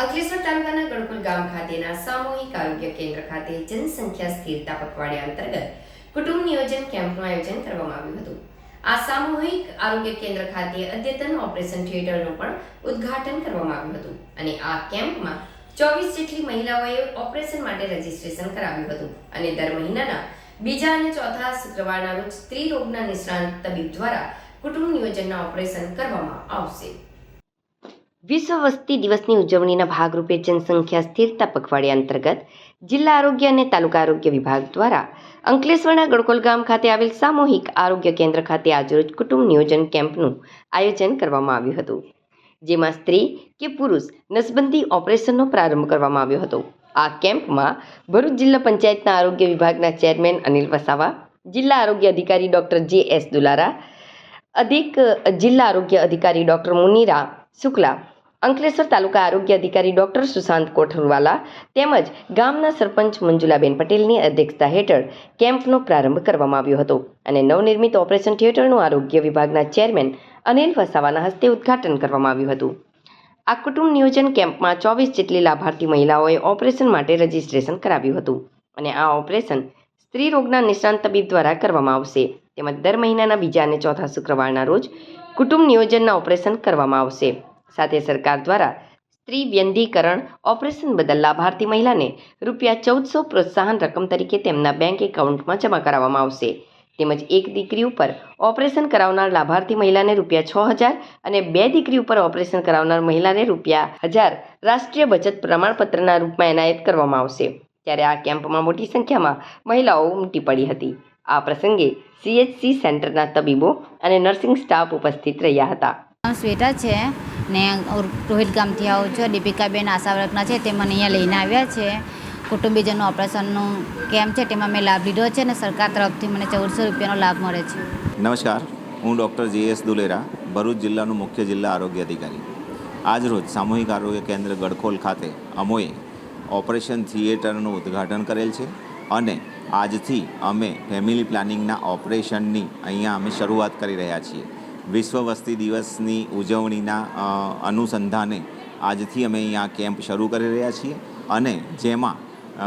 અંકલેશ્વર તાલુકાના ગણપુર ગામ ખાતેના સામૂહિક આરોગ્ય કેન્દ્ર ખાતે જનસંખ્યા સ્થિરતા પખવાડિયા અંતર્ગત કુટુંબ નિયોજન કેમ્પનું આયોજન કરવામાં આવ્યું હતું. આ સામૂહિક આરોગ્ય કેન્દ્ર ખાતે અદ્યતન ઓપરેશન થિયેટરનું પણ ઉદ્ઘાટન કરવામાં આવ્યું હતું અને આ કેમ્પમાં ચોવીસ જેટલી મહિલાઓએ ઓપરેશન માટે રજીસ્ટ્રેશન કરાવ્યું હતું અને દર મહિનાના બીજા અને ચોથા શુક્રવારના રોજ સ્ત્રી રોગના નિષ્ણાંત તબીબ દ્વારા કુટુંબ નિયોજનના ઓપરેશન કરવામાં આવશે. વિશ્વ વસ્તી દિવસની ઉજવણીના ભાગરૂપે જનસંખ્યા સ્થિરતા પખવાડિયા અંતર્ગત જિલ્લા આરોગ્ય અને તાલુકા આરોગ્ય વિભાગ દ્વારા અંકલેશ્વરના ગડકોલ ગામ ખાતે આવેલ સામૂહિક આરોગ્ય કેન્દ્ર ખાતે આજરોજ કુટુંબ નિયોજન કેમ્પનું આયોજન કરવામાં આવ્યું હતું, જેમાં સ્ત્રી કે પુરુષ નસબંધી ઓપરેશનનો પ્રારંભ કરવામાં આવ્યો હતો. આ કેમ્પમાં ભરૂચ જિલ્લા પંચાયતના આરોગ્ય વિભાગના ચેરમેન અનિલ વસાવા, જિલ્લા આરોગ્ય અધિકારી ડૉક્ટર જે એસ દુલારા, અધિક જિલ્લા આરોગ્ય અધિકારી ડૉક્ટર મુનીરા શુક્લા, અંકલેશ્વર તાલુકા આરોગ્ય અધિકારી ડૉક્ટર સુશાંત કોઠરવાલા તેમજ ગામના સરપંચ મંજુલાબેન પટેલની અધ્યક્ષતા હેઠળ કેમ્પનો પ્રારંભ કરવામાં આવ્યો હતો અને નવનિર્મિત ઓપરેશન થિયેટરનું આરોગ્ય વિભાગના ચેરમેન અનિલ વસાવાના હસ્તે ઉદ્ઘાટન કરવામાં આવ્યું હતું. આ કુટુંબ નિયોજન કેમ્પમાં ચોવીસ જેટલી લાભાર્થી મહિલાઓએ ઓપરેશન માટે રજીસ્ટ્રેશન કરાવ્યું હતું અને આ ઓપરેશન સ્ત્રી રોગના નિષ્ણાંત તબીબ દ્વારા કરવામાં આવશે. તેમજ દર મહિનાના બીજા અને ચોથા શુક્રવારના રોજ કુટુંબ નિયોજનના ઓપરેશન કરવામાં આવશે. સાથે સરકાર દ્વારા સ્ત્રી વ્યંધીકરણ ઓપરેશન બદલ લાભાર્થી મહિલાને રૂપિયા ચૌદસો પ્રોત્સાહન રકમ તરીકે તેમના બેંક એકાઉન્ટમાં જમા કરાવવામાં આવશે. તેમજ એક દીકરી ઉપર ઓપરેશન કરાવનાર લાભાર્થી મહિલાને રૂપિયા છ હજાર અને બે દીકરી ઉપર ઓપરેશન કરાવનાર મહિલાને રૂપિયા હજાર રાષ્ટ્રીય બચત પ્રમાણપત્રના રૂપમાં એનાયત કરવામાં આવશે. ત્યારે આ કેમ્પમાં મોટી સંખ્યામાં મહિલાઓ ઉમટી પડી હતી. આ પ્રસંગે સીએચસી સેન્ટરના તબીબો અને નર્સિંગ સ્ટાફ ઉપસ્થિત રહ્યા હતા. શ્વેતા છે ને રોહિત ગામથી આવું છું દીપિકાબેન આશાવર્કના છે તે મને અહીંયા લઈને આવ્યા છે. કુટુંબીજનનું ઓપરેશનનું કેમ્પ છે તેમાં મેં લાભ લીધો છે અને સરકાર તરફથી મને ચૌદસો રૂપિયાનો લાભ મળે છે. નમસ્કાર હું doctor GS S Dulera Bharuch જિલ્લાનું મુખ્ય જિલ્લા આરોગ્ય અધિકારી. આજરોજ સામૂહિક આરોગ્ય કેન્દ્ર ગડખોલ ખાતે અમોએ ઓપરેશન થિયેટરનું ઉદ્ઘાટન કરેલ છે. અને આજથી અમે ફેમિલી પ્લાનિંગના ઓપરેશનની અહીંયા અમે શરૂઆત કરી રહ્યા છીએ. વિશ્વ વસ્તી દિવસની ઉજવણીના અનુસંધાને આજથી અમે અહીંયા કેમ્પ શરૂ કરી રહ્યા છીએ અને જેમાં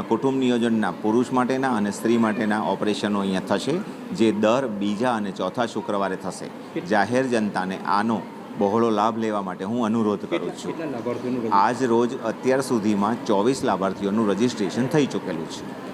કુટુંબ નિયોજનના પુરુષ માટેના અને સ્ત્રી માટેના ઓપરેશનો અહીંયા થશે જે દર બીજા અને ચોથા શુક્રવારે થશે. જાહેર જનતાને આનો બહોળો લાભ લેવા માટે હું અનુરોધ કરું છું. આજ રોજ અત્યાર સુધીમાં ચોવીસ લાભાર્થીઓનું રજિસ્ટ્રેશન થઈ ચૂકેલું છે.